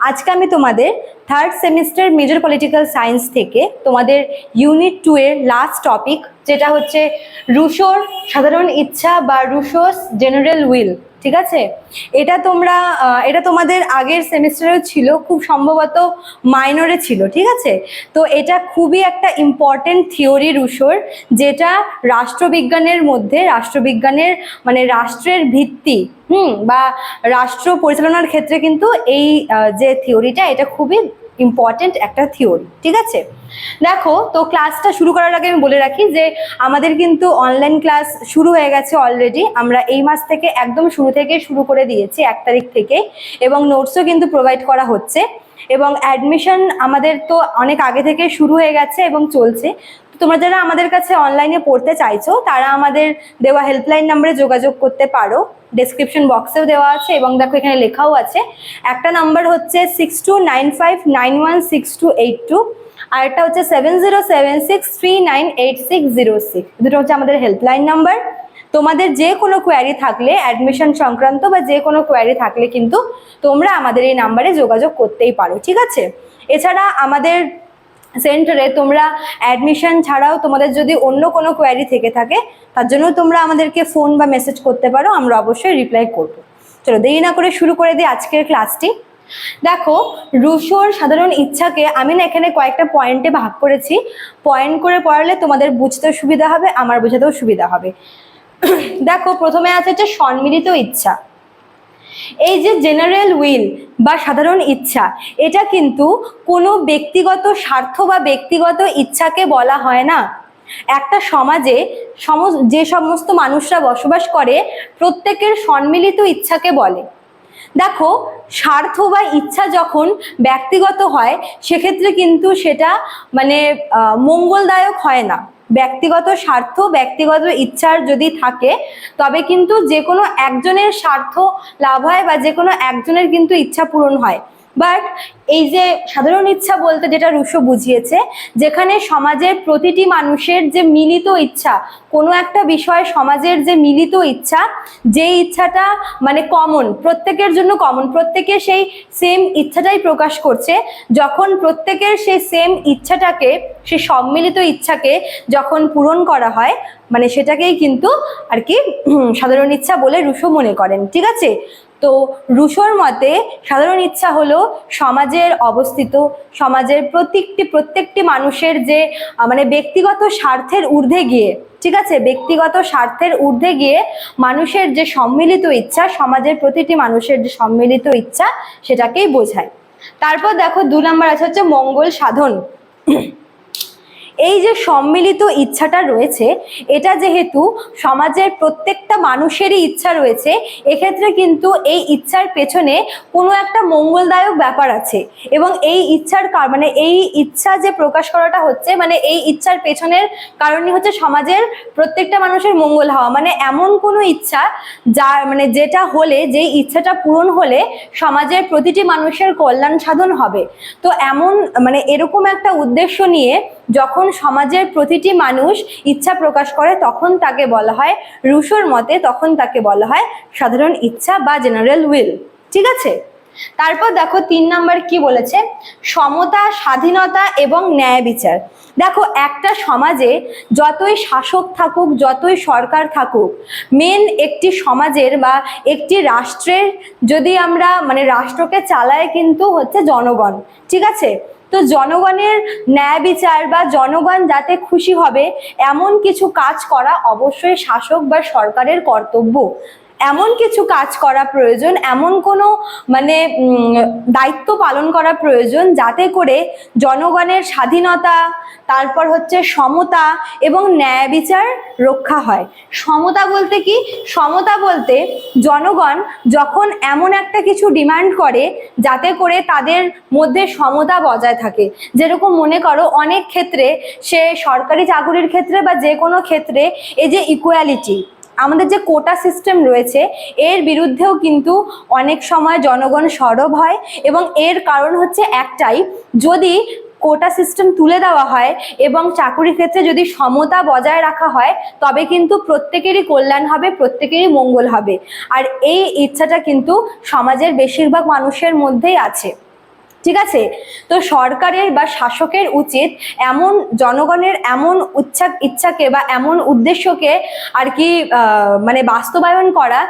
আজকে আমি তোমাদের third semester major political science থেকে তোমাদের ইউনিট টু এর লাস্ট টপিক যেটা হচ্ছে রুশোর সাধারণ ইচ্ছা বা রুশোস জেনারেল উইল ঠিক আছে? এটা তোমরা এটা তোমাদের আগের সেমিস্টারেও ছিল খুব সম্ভবত মাইনরে ছিল ঠিক আছে? তো এটা খুবই একটা ইম্পর্টেন্ট থিওরি রুশোর যেটা রাষ্ট্রবিজ্ঞানের মধ্যে রাষ্ট্রবিজ্ঞানের মানে রাষ্ট্রের ভিত্তি হুম বা রাষ্ট্র পরিচালনার ক্ষেত্রে কিন্তু এই আহ, থিওরিটা এটা খুবই ইম্পর্টেন্ট একটা থিওরি ঠিক আছে? দেখো, তো ক্লাসটা শুরু করার আগে আমি বলে রাখি যে, আমাদের কিন্তু অনলাইন ক্লাস শুরু হয়ে গেছে অলরেডি আমরা এই মাস থেকে একদম শুরু থেকে শুরু করে দিয়েছি এক তারিখ থেকে, এবং নোটসও কিন্তু প্রোভাইড করা হচ্ছে, এবং অ্যাডমিশন আমাদের তো অনেক আগে থেকে শুরু হয়ে গেছে এবং চলছে তোমরা যারা আমাদের কাছে অনলাইনে পড়তে চাইছো, তারা আমাদের দেওয়া হেল্পলাইন নাম্বারে যোগাযোগ করতে পারো। ডেসক্রিপশন বক্সেও দেওয়া আছে এবং দেখো এখানে লেখাও আছে। একটা নাম্বার হচ্ছে six two nine five nine one six two eight two আর একটা হচ্ছে seven zero seven six three nine eight six zero six দুটো হচ্ছে আমাদের হেল্পলাইন নাম্বার তোমাদের যে কোনো কোয়ারি থাকলে অ্যাডমিশন সংক্রান্ত বা যে কোনো কোয়ারি থাকলে কিন্তু তোমরা আমাদের এই নাম্বারে যোগাযোগ করতেই পারো, ঠিক আছে? এছাড়া আমাদের সেন্টারে তোমরা অ্যাডমিশন ছাড়াও তোমাদের যদি অন্য কোনো কোয়ারি থেকে থাকে, তার জন্য তোমরা আমাদেরকে ফোন বা মেসেজ করতে পারো, আমরা অবশ্যই রিপ্লাই করব। চলো দেরি না করে শুরু করে দিই আজকের ক্লাসটি দেখো, রুশোর সাধারণ ইচ্ছাকে আমি না এখানে কয়েকটা পয়েন্টে ভাগ করেছি। পয়েন্ট করে পড়ালে তোমাদের বুঝতেও সুবিধা হবে, আমার বোঝাতেও সুবিধা হবে। দেখো, প্রথমে আছে হচ্ছে সম্মিলিত ইচ্ছা। এই যে জেনারেল উইল বা সাধারণ ইচ্ছা, এটা কিন্তু কোনো ব্যক্তিগত স্বার্থ বা ব্যক্তিগত ইচ্ছাকে বলা হয় না। একটা সমাজে সম যে সমস্ত মানুষরা বসবাস করে, প্রত্যেকের সম্মিলিত ইচ্ছাকে বলে। দেখো, স্বার্থ বা ইচ্ছা যখন ব্যক্তিগত হয়, সেক্ষেত্রে কিন্তু সেটা মানে মঙ্গলদায়ক হয় না। ব্যক্তিগত স্বার্থ, ব্যক্তিগত ইচ্ছার যদি থাকে, তবে কিন্তু যে কোনো একজনের স্বার্থ লাভ হয় বা যে কোনো একজনের কিন্তু ইচ্ছা পূরণ হয়। বাট এই যে সাধারণ ইচ্ছা বলতে যেটা রুশো বুঝিয়েছে, যেখানে সমাজের প্রতিটি মানুষের যে মিলিত ইচ্ছা, কোনো একটা বিষয়ে সমাজের যে মিলিত ইচ্ছা যে ইচ্ছাটা মানে কমন প্রত্যেকের জন্য কমন প্রত্যেকে সেই সেম ইচ্ছাটাই প্রকাশ করছে, যখন প্রত্যেকের সেই সেম ইচ্ছাটাকে, সেই সম্মিলিত ইচ্ছাকে যখন পূরণ করা হয় মানে সেটাকেই কিন্তু আর কি সাধারণ ইচ্ছা বলে রুশো মনে করেন, ঠিক আছে? তো রুশোর মতে সাধারণ ইচ্ছা হলো সমাজের অবস্থিত, সমাজের প্রত্যেকটি প্রত্যেকটি মানুষের যে মানে ব্যক্তিগত স্বার্থের ঊর্ধ্বে গিয়ে, ঠিক আছে? ব্যক্তিগত স্বার্থের ঊর্ধ্বে গিয়ে মানুষের যে সম্মিলিত ইচ্ছা, সমাজের প্রতিটি মানুষের যে সম্মিলিত ইচ্ছা, সেটাকেই বোঝায়। তারপর দেখো দু নম্বর আছে হচ্ছে মঙ্গল সাধন। এই যে সম্মিলিত ইচ্ছাটা রয়েছে, এটা যেহেতু সমাজের প্রত্যেকটা মানুষেরই ইচ্ছা রয়েছে, এক্ষেত্রে কিন্তু এই ইচ্ছার পেছনে কোনো একটা মঙ্গলদায়ক ব্যাপার আছে। এবং এই ইচ্ছার কার- মানে এই ইচ্ছা যে প্রকাশ করাটা হচ্ছে মানে এই ইচ্ছার পেছনের কারণই হচ্ছে সমাজের প্রত্যেকটা মানুষের মঙ্গল হওয়া। মানে এমন কোনো ইচ্ছা যা মানে যেটা হলে যেই ইচ্ছাটা পূরণ হলে সমাজের প্রতিটি মানুষের কল্যাণ সাধন হবে। তো এমন মানে এরকম একটা উদ্দেশ্য নিয়ে যখন সমাজের প্রতিটি মানুষ ইচ্ছা প্রকাশ করে, তখন তাকে বলা হয় রুশোর মতে, তখন তাকে বলা হয় সাধারণ ইচ্ছা বা জেনারেল উইল ঠিক আছে? তারপর দেখো তিন নাম্বার কি বলেছে? সমতা, স্বাধীনতা এবং ন্যায় বিচার। দেখো, একটা সমাজে যতই শাসক থাকুক, যতই সরকার থাকুক মেন একটি সমাজের বা একটি রাষ্ট্রের যদি আমরা মানে রাষ্ট্রকে চালায় কিন্তু হচ্ছে জনগণ। ঠিক আছে? তো জনগণের ন্যায় বিচার বা জনগণ যাতে খুশি হবে, এমন কিছু কাজ করা অবশ্যই শাসক বা সরকারের কর্তব্য। এমন কিছু কাজ করা প্রয়োজন, এমন কোনো মানে দায়িত্ব পালন করা প্রয়োজন যাতে করে জনগণের স্বাধীনতা, তারপর হচ্ছে সমতা এবং ন্যায় বিচার রক্ষা হয়। সমতা বলতে কি? সমতা বলতে জনগণ যখন এমন একটা কিছু ডিমান্ড করে যাতে করে তাদের মধ্যে সমতা বজায় থাকে। যেরকম মনে করো, অনেক ক্ষেত্রে সে সরকারি চাকুরির ক্ষেত্রে বা যে কোনো ক্ষেত্রে এই যে ইকুয়ালিটি আমাদের যে কোটা সিস্টেম রয়েছে, এর বিরুদ্ধেও কিন্তু অনেক সময় জনগণ সরব হয় এবং এর কারণ হচ্ছে একটাই, যদি কোটা সিস্টেম তুলে দেওয়া হয় এবং চাকুরি ক্ষেত্রে যদি সমতা বজায় রাখা হয়, তবে কিন্তু প্রত্যেকেরই কল্যাণ হবে, প্রত্যেকেরই মঙ্গল হবে। আর এই ইচ্ছাটা কিন্তু সমাজের বেশিরভাগ মানুষের মধ্যেই আছে। ঠিক আছে? তো সরকারের বা শাসকের উচিত এমন জনগণের এমন উচ্ছা ইচ্ছাকে বা এমন উদ্দেশ্যকে আর কি মানে বাস্তবায়ন করা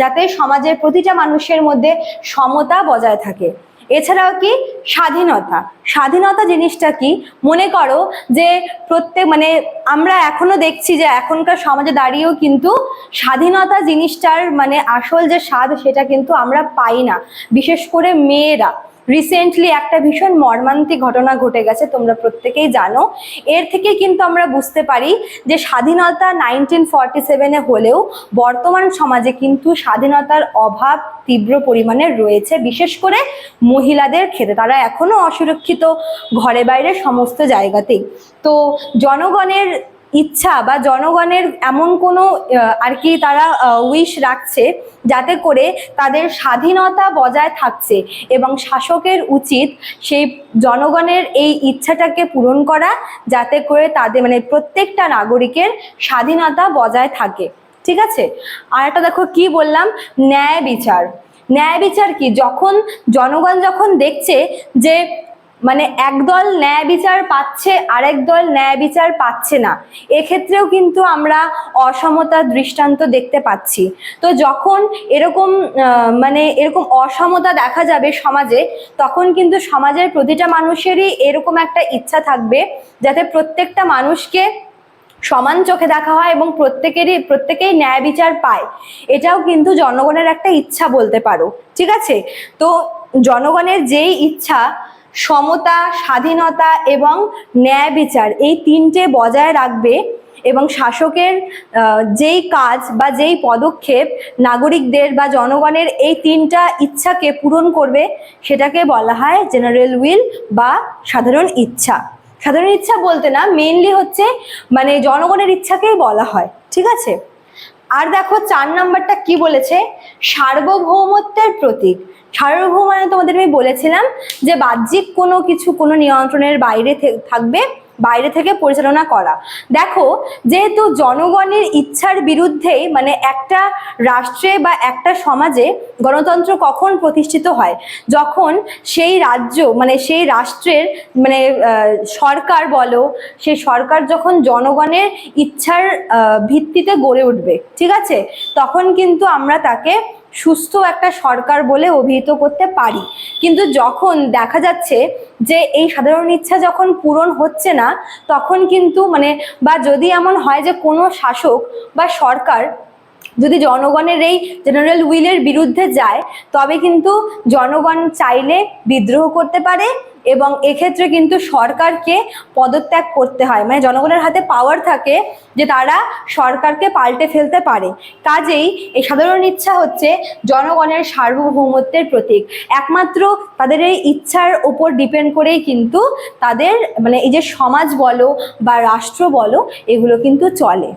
যাতে সমাজের প্রতিটা মানুষের মধ্যে সমতা বজায় থাকে। এছাড়াও কি? স্বাধীনতা। স্বাধীনতা জিনিসটা কি? মনে করো যে প্রত্যেক মানে আমরা এখনও দেখছি যে এখনকার সমাজে দাঁড়িয়েও কিন্তু স্বাধীনতা জিনিসটার মানে আসল যে স্বাদ সেটা কিন্তু আমরা পাই না। বিশেষ করে মেয়েরা। রিসেন্টলি একটা ভীষণ মর্মান্তিক ঘটনা ঘটে গেছে, তোমরা প্রত্যেকেই জানো। এর থেকে কিন্তু আমরা বুঝতে পারি যে স্বাধীনতা নাইনটিন ফর্টি সেভেনে হলেও বর্তমান সমাজে কিন্তু স্বাধীনতার অভাব তীব্র পরিমাণে রয়েছে, বিশেষ করে মহিলাদের ক্ষেত্রে। তারা এখনও অসুরক্ষিত ঘরে বাইরে সমস্ত জায়গাতেই। তো জনগণের ইচ্ছা বা জনগণের এমন কোনো আর কি তারা উইশ রাখছে যাতে করে তাদের স্বাধীনতা বজায় থাকছে এবং শাসকের উচিত সেই জনগণের এই ইচ্ছাটাকে পূরণ করা যাতে করে তাদের মানে প্রত্যেকটা নাগরিকের স্বাধীনতা বজায় থাকে। ঠিক আছে? আর একটা দেখো কি বললাম? ন্যায় বিচার। ন্যায় বিচার কি? যখন জনগণ যখন দেখছে যে মানে একদল ন্যায় বিচার পাচ্ছে, আরেক দল ন্যায় বিচার পাচ্ছে না। এক্ষেত্রেও কিন্তু আমরা অসমতার দৃষ্টান্ত দেখতে পাচ্ছি। তো যখন এরকম মানে এরকম অসমতা দেখা যাবে সমাজে, তখন কিন্তু সমাজের প্রতিটা মানুষেরই এরকম একটা ইচ্ছা থাকবে যাতে প্রত্যেকটা মানুষকে সমান চোখে দেখা হয় এবং প্রত্যেকেরই, প্রত্যেকেই ন্যায় বিচার পায়। এটাও কিন্তু জনগণের একটা ইচ্ছা বলতে পারো। ঠিক আছে? তো জনগণের যেই ইচ্ছা সমতা, স্বাধীনতা এবং ন্যায় বিচার এই তিনটে বজায় রাখবে এবং শাসকের যেই কাজ বা যেই পদক্ষেপ নাগরিকদের বা জনগণের এই তিনটা ইচ্ছাকে পূরণ করবে, সেটাকে বলা হয় জেনারেল উইল বা সাধারণ ইচ্ছা। সাধারণ ইচ্ছা বলতে না মেনলি হচ্ছে মানে জনগণের ইচ্ছাকেই বলা হয়, ঠিক আছে? আর দেখো চার নাম্বারটা কি বলেছে? সার্বভৌমত্বের প্রতীক। সার্বভৌম মানে তোমাদের আমি বলেছিলাম যে বাহ্যিক কোনো কিছু কোনো নিয়ন্ত্রণের বাইরে থাকবে বাইরে থেকে পরিচালনা করা। দেখো, যেহেতু জনগণের ইচ্ছার বিরুদ্ধেই মানে একটা রাষ্ট্রে বা একটা সমাজে গণতন্ত্র কখন প্রতিষ্ঠিত হয়, যখন সেই রাজ্য মানে সেই রাষ্ট্রের মানে সরকার বলো, সেই সরকার যখন জনগণের ইচ্ছার ভিত্তিতে গড়ে উঠবে, ঠিক আছে? তখন কিন্তু আমরা তাকে সুস্থ একটা সরকার বলে অভিহিত করতে পারি। কিন্তু যখন দেখা যাচ্ছে যে এই সাধারণ ইচ্ছা যখন পূরণ হচ্ছে না, তখন কিন্তু মানে বা যদি এমন হয় যে কোনো শাসক বা সরকার যদি জনগণের এই জেনারেল উইলের বিরুদ্ধে যায়, তবে কিন্তু জনগণ চাইলে বিদ্রোহ করতে পারে এবং এক্ষেত্রে কিন্তু সরকারকে পদত্যাগ করতে হয়। মানে জনগণের হাতে পাওয়ার থাকে যে তারা সরকারকে পাল্টে ফেলতে পারে। কাজেই এই সাধারণ ইচ্ছা হচ্ছে জনগণের সার্বভৌমত্বের প্রতীক। একমাত্র তাদের এই ইচ্ছার ওপর ডিপেন্ড করেই কিন্তু তাদের মানে এই যে সমাজ বলো বা রাষ্ট্র বলো, এগুলো কিন্তু চলে।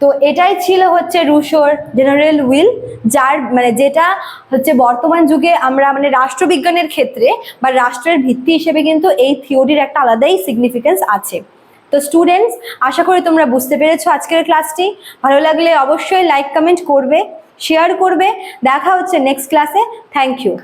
তো এটাই ছিল হচ্ছে রুশোর জেনারেল উইল যার মানে যেটা হচ্ছে বর্তমান যুগে আমরা মানে রাষ্ট্রবিজ্ঞানের ক্ষেত্রে বা রাষ্ট্রের ভিত্তি হিসেবে কিন্তু এই থিওরির একটা আলাদাই সিগনিফিকেন্স আছে। তো স্টুডেন্টস আশা করি তোমরা বুঝতে পেরেছ আজকের ক্লাসটি ভালো লাগলে অবশ্যই লাইক কমেন্ট করবে শেয়ার করবে। দেখা হচ্ছে নেক্সট ক্লাসে থ্যাংক ইউ